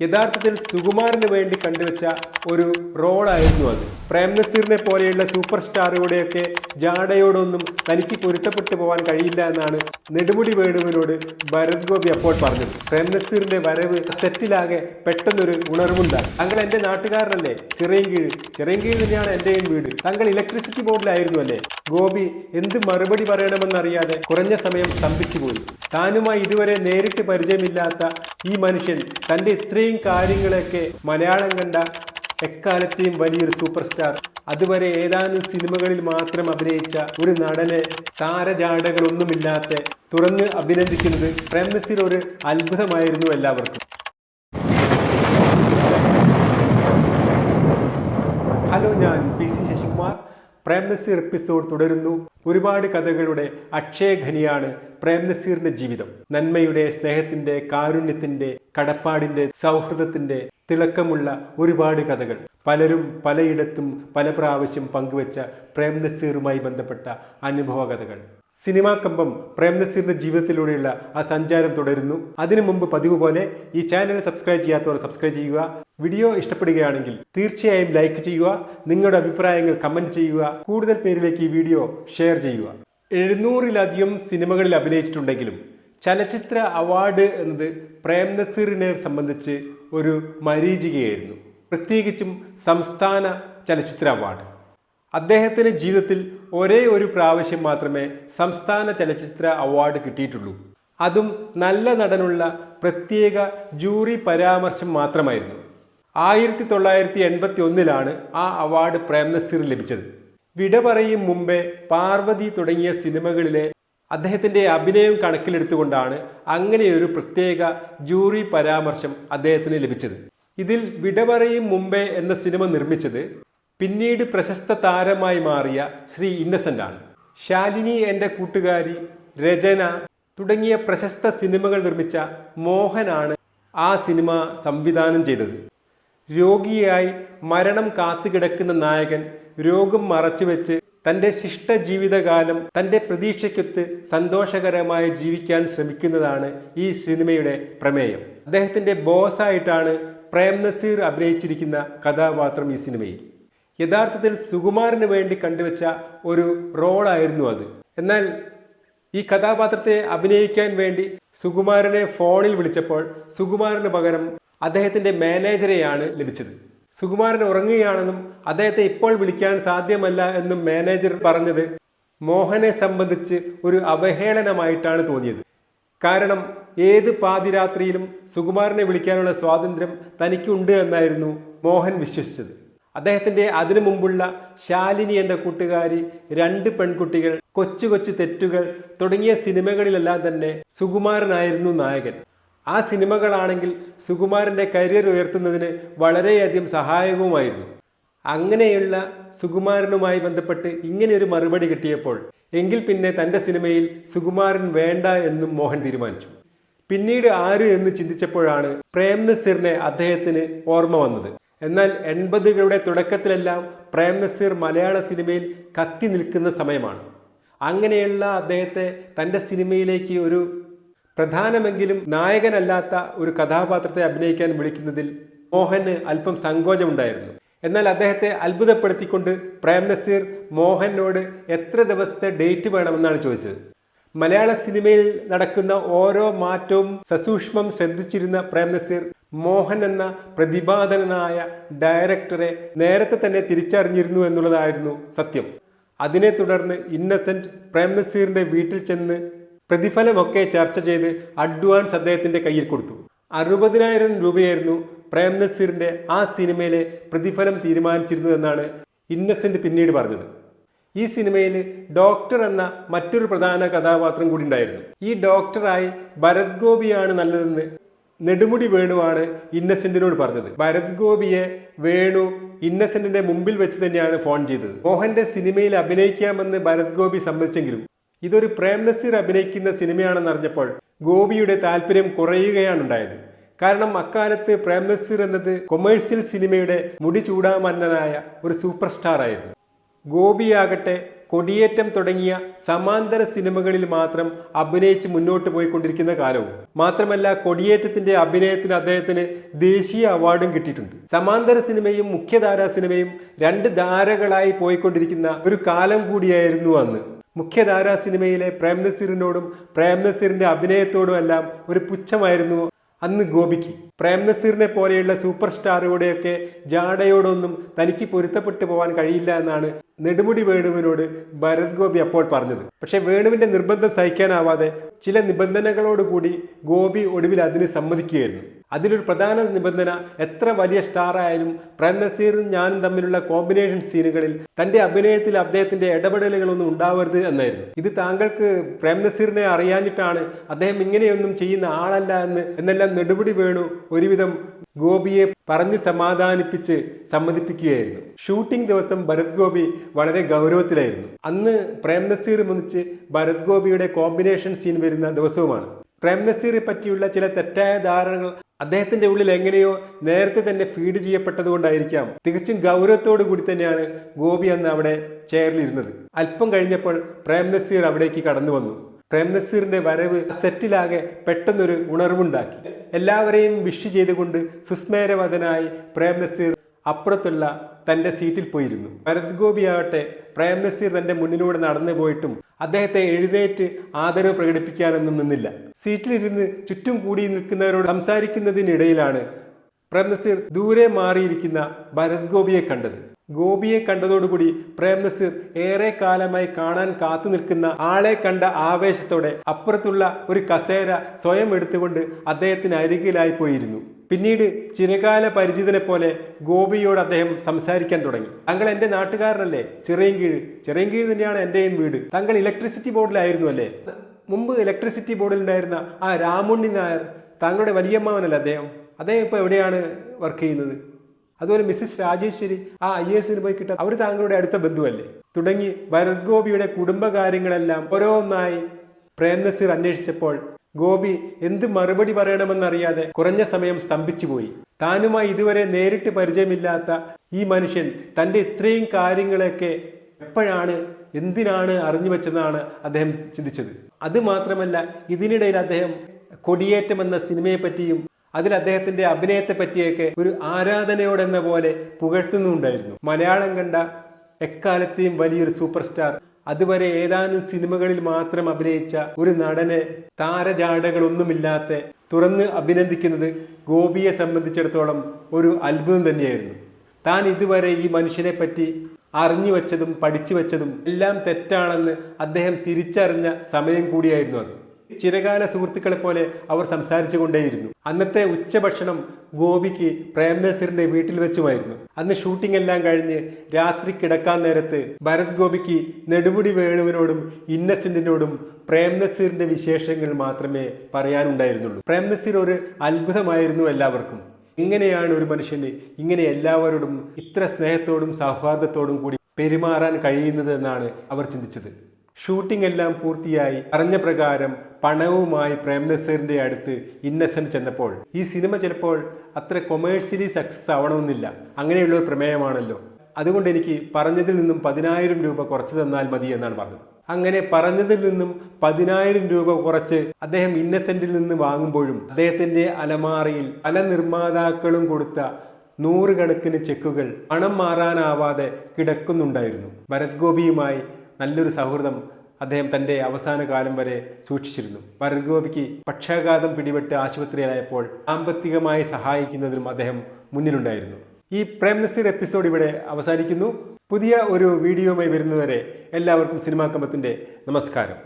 യഥാർത്ഥത്തിൽ സുകുമാരന് വേണ്ടി കണ്ടുവച്ച ഒരു റോഡായിരുന്നു അത്. പ്രേം നസീറിനെ പോലെയുള്ള സൂപ്പർ സ്റ്റാറുകളുടെയൊക്കെ ജാടയോടൊന്നും തനിക്ക് പൊരുത്തപ്പെട്ടു പോകാൻ കഴിയില്ല എന്നാണ് നെടുമുടി വേണുവിനോട് ഭരത് ഗോപി അപ്പോൾ പറഞ്ഞത്. പ്രേം നസീറിന്റെ വരവ് സെറ്റിലാകെ പെട്ടെന്നൊരു ഉണർവുണ്ടായി. താങ്കൾ എന്റെ നാട്ടുകാരനല്ലേ? ചിറയൻകീഴ്. ചിറയൻകീഴ് തന്നെയാണ് എന്റെയും വീട്. താങ്കൾ ഇലക്ട്രിസിറ്റി ബോർഡിലായിരുന്നു അല്ലേ? ഗോപി എന്ത് മറുപടി പറയണമെന്നറിയാതെ കുറഞ്ഞ സമയം സ്തംഭിച്ചു പോയി. താനുമായി ഇതുവരെ നേരിട്ട് പരിചയമില്ലാത്ത ഈ മനുഷ്യൻ തന്റെ ഇത്രയും കാര്യങ്ങളൊക്കെ മലയാളം കണ്ട എക്കാലത്തെയും വലിയൊരു സൂപ്പർ സ്റ്റാർ അതുവരെ ഏതാനും സിനിമകളിൽ മാത്രം അഭിനയിച്ച ഒരു നടനെ താരജാടകളൊന്നുമില്ലാത്ത തുറന്ന് അഭിനന്ദിക്കുന്നത് പ്രേം ഒരു അത്ഭുതമായിരുന്നു എല്ലാവർക്കും. ഹലോ ഞാൻ P C Sasikumar. Prem Nazir episode തുടരുന്നു. ഒരുപാട് കഥകളുടെ അക്ഷയഖനിയാണ് പ്രേം നസീറിന്റെ ജീവിതം. നന്മയുടെ സ്നേഹത്തിന്റെ കാരുണ്യത്തിന്റെ കടപ്പാടിന്റെ സൗഹൃദത്തിന്റെ തിളക്കമുള്ള ഒരുപാട് കഥകൾ. പലരും പലയിടത്തും പല പ്രാവശ്യം പങ്കുവച്ച പ്രേം നസീറുമായി ബന്ധപ്പെട്ട അനുഭവ കഥകൾ. സിനിമാ കമ്പം പ്രേം നസീറിന്റെ ജീവിതത്തിലൂടെയുള്ള ആ സഞ്ചാരം തുടരുന്നു. അതിനു മുമ്പ് പതിവ് പോലെ ഈ ചാനൽ സബ്സ്ക്രൈബ് ചെയ്യാത്തവർ സബ്സ്ക്രൈബ് ചെയ്യുക. വീഡിയോ ഇഷ്ടപ്പെടുകയാണെങ്കിൽ തീർച്ചയായും ലൈക്ക് ചെയ്യുക. നിങ്ങളുടെ അഭിപ്രായങ്ങൾ കമന്റ് ചെയ്യുക. കൂടുതൽ പേരിലേക്ക് ഈ വീഡിയോ ഷെയർ ചെയ്യുക. എഴുന്നൂറിലധികം സിനിമകളിൽ അഭിനയിച്ചിട്ടുണ്ടെങ്കിലും ചലച്ചിത്ര അവാർഡ് എന്നത് പ്രേം നസീറിനെ സംബന്ധിച്ച് ഒരു മരീചികയായിരുന്നു. പ്രത്യേകിച്ചും സംസ്ഥാന ചലച്ചിത്ര അവാർഡ്. അദ്ദേഹത്തിന് ജീവിതത്തിൽ ഒരേ ഒരു പ്രാവശ്യം മാത്രമേ സംസ്ഥാന ചലച്ചിത്ര അവാർഡ് കിട്ടിയിട്ടുള്ളൂ. അതും നല്ല നടനുള്ള പ്രത്യേക ജൂറി പരാമർശം മാത്രമായിരുന്നു. ആയിരത്തി തൊള്ളായിരത്തി എൺപത്തി ഒന്നിലാണ് ആ അവാർഡ് പ്രേം നസീർ ലഭിച്ചത്. വിട പറയും മുമ്പേ പാർവതി തുടങ്ങിയ സിനിമകളിലെ അദ്ദേഹത്തിന്റെ അഭിനയം കണക്കിലെടുത്തുകൊണ്ടാണ് അങ്ങനെയൊരു പ്രത്യേക ജൂറി പരാമർശം അദ്ദേഹത്തിന് ലഭിച്ചത്. ഇതിൽ വിട പറയും മുമ്പേ എന്ന സിനിമ നിർമ്മിച്ചത് പിന്നീട് പ്രശസ്ത താരമായി മാറിയ ശ്രീ ഇന്നസെന്റ് ആണ്. ശാലിനി എന്റെ കൂട്ടുകാരി രചന തുടങ്ങിയ പ്രശസ്ത സിനിമകൾ നിർമ്മിച്ച മോഹനാണ് ആ സിനിമ സംവിധാനം ചെയ്തത്. രോഗിയായി മരണം കാത്തുകിടക്കുന്ന നായകൻ രോഗം മറച്ചുവെച്ച് തന്റെ ശിഷ്ട ജീവിതകാലം തന്റെ പ്രതീക്ഷയ്ക്കൊത്ത് സന്തോഷകരമായി ജീവിക്കാൻ ശ്രമിക്കുന്നതാണ് ഈ സിനിമയുടെ പ്രമേയം. അദ്ദേഹത്തിന്റെ ബോസായിട്ടാണ് പ്രേം നസീർ അഭിനയിച്ചിരിക്കുന്ന കഥാപാത്രം ഈ സിനിമയിൽ. യഥാർത്ഥത്തിൽ സുകുമാരന് വേണ്ടി കണ്ടുവച്ച ഒരു റോളായിരുന്നു അത്. എന്നാൽ ഈ കഥാപാത്രത്തെ അഭിനയിക്കാൻ വേണ്ടി സുകുമാരനെ ഫോണിൽ വിളിച്ചപ്പോൾ സുകുമാരന് പകരം അദ്ദേഹത്തിന്റെ മാനേജരെയാണ് ലഭിച്ചത്. സുകുമാരൻ ഉറങ്ങുകയാണെന്നും അദ്ദേഹത്തെ ഇപ്പോൾ വിളിക്കാൻ സാധ്യമല്ല എന്നും മാനേജർ പറഞ്ഞത് മോഹനെ സംബന്ധിച്ച് ഒരു അവഹേളനമായിട്ടാണ് തോന്നിയത്. കാരണം ഏത് പാതിരാത്രിയിലും സുകുമാരനെ വിളിക്കാനുള്ള സ്വാതന്ത്ര്യം തനിക്കുണ്ട് എന്നായിരുന്നു മോഹൻ വിശ്വസിച്ചത്. അദ്ദേഹത്തിന്റെ അതിനു മുമ്പുള്ള ശാലിനി എന്ന കൂട്ടുകാരി രണ്ട് പെൺകുട്ടികൾ കൊച്ചു കൊച്ചു തെറ്റുകൾ തുടങ്ങിയ സിനിമകളിലെല്ലാം തന്നെ സുകുമാരനായിരുന്നു നായകൻ. ആ സിനിമകളാണെങ്കിൽ സുകുമാരന്റെ കരിയർ ഉയർത്തുന്നതിന് വളരെയധികം സഹായകവുമായിരുന്നു. അങ്ങനെയുള്ള സുകുമാരനുമായി ബന്ധപ്പെട്ട് ഇങ്ങനെ ഒരു മറുപടി കിട്ടിയപ്പോൾ എങ്കിൽ പിന്നെ തന്റെ സിനിമയിൽ സുകുമാരൻ വേണ്ട എന്നും മോഹൻ തീരുമാനിച്ചു. പിന്നീട് ആര് എന്ന് ചിന്തിച്ചപ്പോഴാണ് പ്രേം നസീറിനെ അദ്ദേഹത്തിന് ഓർമ്മ വന്നത്. എന്നാൽ എൺപതുകളുടെ തുടക്കത്തിലെല്ലാം പ്രേം നസീർ മലയാള സിനിമയിൽ കത്തി നിൽക്കുന്ന സമയമാണ്. അങ്ങനെയുള്ള അദ്ദേഹത്തെ തന്റെ സിനിമയിലേക്ക് ഒരു പ്രധാനമെങ്കിലും നായകനല്ലാത്ത ഒരു കഥാപാത്രത്തെ അഭിനയിക്കാൻ വിളിക്കുന്നതിൽ മോഹന് അല്പം സങ്കോചമുണ്ടായിരുന്നു. എന്നാൽ അദ്ദേഹത്തെ അത്ഭുതപ്പെടുത്തിക്കൊണ്ട് പ്രേം നസീർ മോഹനോട് എത്ര ദിവസത്തെ ഡേറ്റ് വേണമെന്നാണ് ചോദിച്ചത്. മലയാള സിനിമയിൽ നടക്കുന്ന ഓരോ മാറ്റവും സസൂക്ഷ്മം ശ്രദ്ധിച്ചിരുന്ന പ്രേം നസീർ മോഹൻ എന്ന പ്രതിപാദനായ ഡയറക്ടറെ നേരത്തെ തന്നെ തിരിച്ചറിഞ്ഞിരുന്നു എന്നുള്ളതായിരുന്നു സത്യം. അതിനെ തുടർന്ന് ഇന്നസെന്റ് പ്രേം നസീറിന്റെ വീട്ടിൽ ചെന്ന് പ്രതിഫലമൊക്കെ ചർച്ച ചെയ്ത് അഡ്വാൻസ് അദ്ദേഹത്തിന്റെ കയ്യിൽ കൊടുത്തു. അറുപതിനായിരം രൂപയായിരുന്നു പ്രേം നസീറിന്റെ ആ സിനിമയിലെ പ്രതിഫലം തീരുമാനിച്ചിരുന്നതെന്നാണ് ഇന്നസെന്റ് പിന്നീട് പറഞ്ഞത്. ഈ സിനിമയിൽ ഡോക്ടർ എന്ന മറ്റൊരു പ്രധാന കഥാപാത്രം കൂടി ഉണ്ടായിരുന്നു. ഈ ഡോക്ടറായി ഭരത് ഗോപിയാണ് നല്ലതെന്ന് നെടുമുടി വേണുവാണ് ഇന്നസെന്റിനോട് പറഞ്ഞത്. ഭരത് ഗോപിയെ വേണു ഇന്നസെന്റിന്റെ മുമ്പിൽ വെച്ച് തന്നെയാണ് ഫോൺ ചെയ്തത്. മോഹന്റെ സിനിമയിൽ അഭിനയിക്കാമെന്ന് ഭരത് ഗോപി സമ്മതിച്ചെങ്കിലും ഇതൊരു പ്രേം നസീർ അഭിനയിക്കുന്ന സിനിമയാണെന്നറിഞ്ഞപ്പോൾ ഗോപിയുടെ താല്പര്യം കുറയുകയാണ് ഉണ്ടായത്. കാരണം അക്കാലത്ത് പ്രേം നസീർ എന്നത് കൊമേഴ്സ്യൽ സിനിമയുടെ മുടി ചൂടാമന്നനായ ഒരു സൂപ്പർ സ്റ്റാർ ആയിരുന്നു ഗോപിയാകട്ടെ കൊടിയേറ്റം തുടങ്ങിയ സമാന്തര സിനിമകളിൽ മാത്രം അഭിനയിച്ച് മുന്നോട്ട് പോയിക്കൊണ്ടിരിക്കുന്ന കാലവും. മാത്രമല്ല കൊടിയേറ്റത്തിന്റെ അഭിനയത്തിന് അദ്ദേഹത്തിന് ദേശീയ അവാർഡും കിട്ടിയിട്ടുണ്ട്. സമാന്തര സിനിമയും മുഖ്യധാരാ സിനിമയും രണ്ട് ധാരകളായി പോയിക്കൊണ്ടിരിക്കുന്ന ഒരു കാലം കൂടിയായിരുന്നു അന്ന്. മുഖ്യധാരാ സിനിമയിലെ പ്രേംനസീറിനോടും പ്രേംനസീറിന്റെ അഭിനയത്തോടും എല്ലാം ഒരു പുച്ഛമായിരുന്നു അന്ന് ഗോപിക്ക്. പ്രേംനസീറിനെ പോലെയുള്ള സൂപ്പർ സ്റ്റാറുകളുടെയൊക്കെ ജാടയോടൊന്നും തനിക്ക് പൊരുത്തപ്പെട്ടു പോകാൻ കഴിയില്ല എന്നാണ് നെടുമുടി വേണുവിനോട് ഭരത് ഗോപി അപ്പോൾ പറഞ്ഞത്. പക്ഷെ വേണുവിന്റെ നിർബന്ധം സഹിക്കാനാവാതെ ചില നിബന്ധനകളോടുകൂടി ഗോപി ഒടുവിൽ അതിന് സമ്മതിക്കുകയായിരുന്നു. അതിലൊരു പ്രധാന നിബന്ധന എത്ര വലിയ സ്റ്റാർ ആയാലും പ്രേം നസീറും ഞാനും തമ്മിലുള്ള കോമ്പിനേഷൻ സീനുകളിൽ തന്റെ അഭിനയത്തിൽ അദ്ദേഹത്തിന്റെ ഇടപെടലുകളൊന്നും ഉണ്ടാവരുത് എന്നായിരുന്നു. ഇത് താങ്കൾക്ക് പ്രേം നസീറിനെ അറിയാഞ്ഞിട്ടാണ് അദ്ദേഹം ഇങ്ങനെയൊന്നും ചെയ്യുന്ന ആളല്ല എന്ന് എന്നെല്ലാം നെടുപടി വേണു ഒരുവിധം ഗോപിയെ പറഞ്ഞ് സമാധാനിപ്പിച്ച് സമ്മതിപ്പിക്കുകയായിരുന്നു. ഷൂട്ടിംഗ് ദിവസം ഭരത് ഗോപി വളരെ ഗൗരവത്തിലായിരുന്നു. അന്ന് പ്രേം നസീർ ഭരത് ഗോപിയുടെ കോമ്പിനേഷൻ സീൻ വരുന്ന ദിവസവുമാണ്. പ്രേം നസീറെ പറ്റിയുള്ള ചില തെറ്റായ ധാരണകൾ അദ്ദേഹത്തിന്റെ ഉള്ളിൽ എങ്ങനെയോ നേരത്തെ തന്നെ ഫീഡ് ചെയ്യപ്പെട്ടതുകൊണ്ടായിരിക്കാം തികച്ചും ഗൗരവത്തോടു കൂടി തന്നെയാണ് ഗോപി അന്ന് അവിടെ ചെയറിലിരുന്നത് അല്പം കഴിഞ്ഞപ്പോൾ പ്രേം നസീർ അവിടേക്ക് കടന്നു വന്നു. പ്രേം നസീറിന്റെ വരവ് സെറ്റിലാകെ പെട്ടെന്നൊരു ഉണർവുണ്ടാക്കി. എല്ലാവരെയും വിഷ് ചെയ്തുകൊണ്ട് സുസ്മേരവതനായി പ്രേം നസീർ അപ്പുറത്തുള്ള തന്റെ സീറ്റിൽ പോയിരുന്നു. ഭരത് ഗോപിയാവട്ടെ പ്രേം നസീർ തന്റെ മുന്നിലൂടെ നടന്നു പോയിട്ടും അദ്ദേഹത്തെ എഴുന്നേറ്റ് ആദരവ് പ്രകടിപ്പിക്കാനൊന്നും നിന്നില്ല. സീറ്റിലിരുന്ന് ചുറ്റും കൂടി നിൽക്കുന്നവരോട് സംസാരിക്കുന്നതിനിടയിലാണ് പ്രേം നസീർ ദൂരെ മാറിയിരിക്കുന്ന ഭരത് ഗോപിയെ കണ്ടത്. ഗോപിയെ കണ്ടതോടുകൂടി പ്രേം നസീർ ഏറെ കാലമായി കാണാൻ കാത്തു നിൽക്കുന്ന ആളെ കണ്ട ആവേശത്തോടെ അപ്പുറത്തുള്ള ഒരു കസേര സ്വയം എടുത്തുകൊണ്ട് അദ്ദേഹത്തിന് അരികിലായി പോയിരുന്നു. പിന്നീട് ചിരകാല പരിചിതനെ പോലെ ഗോപിയോട് അദ്ദേഹം സംസാരിക്കാൻ തുടങ്ങി. താങ്കൾ എന്റെ നാട്ടുകാരനല്ലേ? ചിറയൻകീഴ്. ചിറയൻകീഴ് തന്നെയാണ് എന്റെയും വീട്. താങ്കൾ ഇലക്ട്രിസിറ്റി ബോർഡിലായിരുന്നു അല്ലേ? മുമ്പ് ഇലക്ട്രിസിറ്റി ബോർഡിൽ ഉണ്ടായിരുന്ന ആ രാമുണ്ണി നായർ താങ്കളുടെ വലിയമ്മാവനല്ലേ അദ്ദേഹം? അദ്ദേഹം ഇപ്പോൾ എവിടെയാണ് വർക്ക് ചെയ്യുന്നത്? അതുപോലെ മിസ്സിസ് രാജേശ്വരി ആ ഐ എസിന് പോയി കിട്ടാൻ അവർ താങ്കളുടെ അടുത്ത ബന്ധുവല്ലേ? തുടങ്ങി ഭരത് ഗോപിയുടെ കുടുംബകാര്യങ്ങളെല്ലാം ഓരോന്നായി പ്രേംനസീർ അന്വേഷിച്ചപ്പോൾ ഗോപി എന്ത് മറുപടി പറയണമെന്നറിയാതെ കുറഞ്ഞ സമയം സ്തംഭിച്ചുപോയി താനുമായി ഇതുവരെ നേരിട്ട് പരിചയമില്ലാത്ത ഈ മനുഷ്യൻ തന്റെ ഇത്രയും കാര്യങ്ങളൊക്കെ എപ്പോഴാണ് എന്തിനാണ് അറിഞ്ഞു വെച്ചതാണ് അദ്ദേഹം ചിന്തിച്ചത്. അത് മാത്രമല്ല ഇതിനിടയിൽ അദ്ദേഹം കൊടിയേറ്റം എന്ന സിനിമയെ പറ്റിയും അതിൽ അദ്ദേഹത്തിന്റെ അഭിനയത്തെ പറ്റിയൊക്കെ ഒരു ആരാധനയോടെന്ന പോലെ പുകഴ്ത്തുന്നുണ്ടായിരുന്നു. മലയാളം കണ്ട എക്കാലത്തെയും വലിയൊരു സൂപ്പർ സ്റ്റാർ അതുവരെ ഏതാനും സിനിമകളിൽ മാത്രം അഭിനയിച്ച ഒരു നടനെ താരജാടകളൊന്നുമില്ലാത്ത തുറന്ന് അഭിനന്ദിക്കുന്നത് ഗോപിയെ സംബന്ധിച്ചിടത്തോളം ഒരു അത്ഭുതം തന്നെയായിരുന്നു. താൻ ഇതുവരെ ഈ മനുഷ്യനെ പറ്റി അറിഞ്ഞു വച്ചതും പഠിച്ചു വച്ചതും എല്ലാം തെറ്റാണെന്ന് അദ്ദേഹം തിരിച്ചറിഞ്ഞ സമയം കൂടിയായിരുന്നു അത്. ചിരകാല സുഹൃത്തുക്കളെ പോലെ അവർ സംസാരിച്ചു കൊണ്ടേയിരുന്നു. അന്നത്തെ ഉച്ചഭക്ഷണം ഗോപിക്ക് പ്രേം നസീറിന്റെ വീട്ടിൽ വെച്ചുമായിരുന്നു. അന്ന് ഷൂട്ടിംഗ് എല്ലാം കഴിഞ്ഞ് രാത്രി കിടക്കാൻ നേരത്ത് ഭരത് ഗോപിക്ക് നെടുമുടി വേണുവിനോടും ഇന്നസെന്റിനോടും പ്രേം നസീറിന്റെ വിശേഷങ്ങൾ മാത്രമേ പറയാനുണ്ടായിരുന്നുള്ളൂ. പ്രേം നസീർ ഒരു അത്ഭുതമായിരുന്നു എല്ലാവർക്കും. ഇങ്ങനെയാണ് ഒരു മനുഷ്യന് ഇങ്ങനെ എല്ലാവരോടും ഇത്ര സ്നേഹത്തോടും സൗഹാർദ്ദത്തോടും കൂടി പെരുമാറാൻ കഴിയുന്നത് എന്നാണ് അവർ ചിന്തിച്ചത്. ഷൂട്ടിംഗ് എല്ലാം പൂർത്തിയായി. പറഞ്ഞ പ്രകാരം പണവുമായി പ്രേം നസീറിന്റെ അടുത്ത് ഇന്നസെന്റ് ചെന്നപ്പോൾ. ഈ സിനിമ ചിലപ്പോൾ അത്ര കൊമേഴ്സ്യലി സക്സസ് ആവണമെന്നില്ല. അങ്ങനെയുള്ള ഒരു പ്രമേയമാണല്ലോ. അതുകൊണ്ട് എനിക്ക് പറഞ്ഞതിൽ നിന്നും പതിനായിരം രൂപ കുറച്ച് തന്നാൽ മതി എന്നാണ് പറഞ്ഞത്. അങ്ങനെ പറഞ്ഞതിൽ നിന്നും പതിനായിരം രൂപ കുറച്ച് അദ്ദേഹം ഇന്നസെന്റിൽ നിന്ന് വാങ്ങുമ്പോഴും അദ്ദേഹത്തിന്റെ അലമാറയിൽ പല നിർമ്മാതാക്കളും കൊടുത്ത നൂറുകണക്കിന് ചെക്കുകൾ പണം മാറാനാവാതെ കിടക്കുന്നുണ്ടായിരുന്നു. ഭരത് ഗോപിയുമായി നല്ലൊരു സൗഹൃദം അദ്ദേഹം തന്റെ അവസാന കാലം വരെ സൂക്ഷിച്ചിരുന്നു. ഭരത്ഗോപിക്ക് പക്ഷാഘാതം പിടിപെട്ട് ആശുപത്രിയിലായപ്പോൾ സാമ്പത്തികമായി സഹായിക്കുന്നതിലും അദ്ദേഹം മുന്നിലുണ്ടായിരുന്നു. ഈ പ്രേം നസീർ എപ്പിസോഡ് ഇവിടെ അവസാനിക്കുന്നു. പുതിയ ഒരു വീഡിയോയുമായി വരുന്നവരെ എല്ലാവർക്കും സിനിമാ കമ്പത്തിന്റെ നമസ്കാരം.